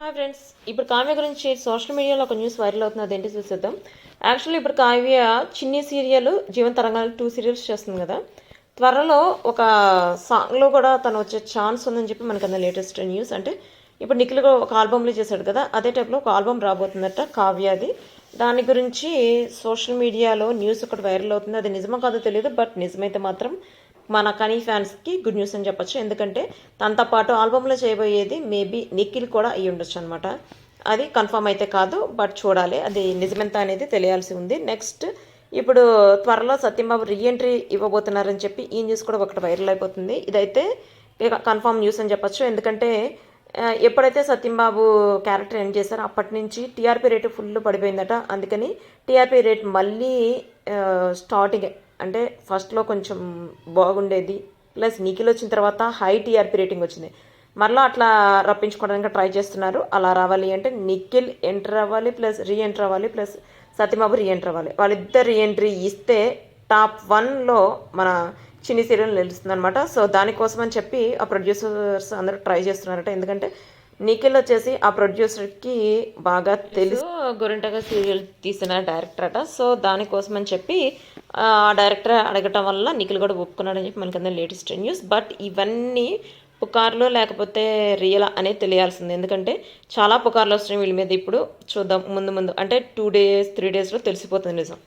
Hi friends ఇప్పుడు కావ్య గురించి social మీడియాలో ఒక న్యూస్ వైరల్ అవుతుంది అదేంటి చూసేద్దాం. యాక్చువల్లీ ఇప్పుడు కావ్య చిన్ని సీరియల్ జీవన తరంగాలు టూ సీరియల్స్ చేస్తుంది కదా. త్వరలో ఒక సాంగ్లో కూడా తను వచ్చే ఛాన్స్ ఉందని చెప్పి మనకు అంత లేటెస్ట్ న్యూస్ అంటే ఇప్పుడు నిఖిల్ కూడా ఒక ఆల్బమ్లో చేశాడు కదా అదే టైప్లో ఒక ఆల్బమ్ రాబోతుందట కావ్యది. దాని గురించి సోషల్ మీడియాలో న్యూస్ ఒకటి వైరల్ అవుతుంది. అది నిజమో కాదో తెలియదు బట్ నిజమైతే మాత్రం మన కనీ ఫ్యాన్స్కి గుడ్ న్యూస్ అని చెప్పొచ్చు. ఎందుకంటే తనతో పాటు ఆల్బంలో చేయబోయేది మేబీ నిఖిల్ కూడా అయ్యి ఉండొచ్చు అనమాట అది కన్ఫర్మ్ అయితే కాదు బట్ చూడాలి. అది నిజమెంత అనేది తెలియాల్సి ఉంది. నెక్స్ట్ ఇప్పుడు త్వరలో సత్యంబాబు రీఎంట్రీ ఇవ్వబోతున్నారని చెప్పి ఈ న్యూస్ కూడా ఒకటి వైరల్ అయిపోతుంది. ఇదైతే కన్ఫర్మ్ న్యూస్ అని చెప్పొచ్చు. ఎందుకంటే ఎప్పుడైతే సత్యంబాబు క్యారెక్టర్ ఎండ్ చేశారో అప్పటి నుంచి టీఆర్పీ రేటు ఫుల్ పడిపోయిందట. అందుకని టీఆర్పీ రేట్ మళ్ళీ స్టార్టింగ్. అంటే ఫస్ట్లో కొంచెం బాగుండేది. ప్లస్ నిఖిల్ వచ్చిన తర్వాత హై టీఆర్పీ రేటింగ్ వచ్చింది. మరలా అట్లా రప్పించుకోవడానికి ట్రై చేస్తున్నారు. అలా రావాలి అంటే నిఖిల్ ఎంటర్ అవ్వాలి ప్లస్ రీ ఎంటర్ అవ్వాలి ప్లస్ సత్యబాబు రీ ఎంటర్ అవ్వాలి. వాళ్ళిద్దరు రీ ఎంట్రీ ఇస్తే టాప్ వన్లో మన చిన్ని సీరియల్ నిలుస్తుంది అనమాట సో దానికోసం అని చెప్పి ఆ ప్రొడ్యూసర్స్ అందరూ ట్రై చేస్తున్నారట. ఎందుకంటే నిఖిల్ వచ్చేసి ఆ ప్రొడ్యూసర్కి బాగా తెలుసు. గొరింటగా సీరియల్ తీసిన డైరెక్టర్ అట. సో దానికోసం అని చెప్పి ఆ డైరెక్టర్ అడగటం వల్ల నిఖిల్ కూడా ఒప్పుకున్నాడని చెప్పి మనకి అందరూ లేటెస్ట్ న్యూస్. బట్ ఇవన్నీ పుకార్లు లేకపోతే రియల్ అనేది తెలియాల్సింది. ఎందుకంటే చాలా పుకార్లు వస్తున్నాయి వీళ్ళ మీద ఇప్పుడు. చూద్దాం ముందు ముందు. అంటే టూ డేస్ త్రీ డేస్లో తెలిసిపోతుంది నిజం.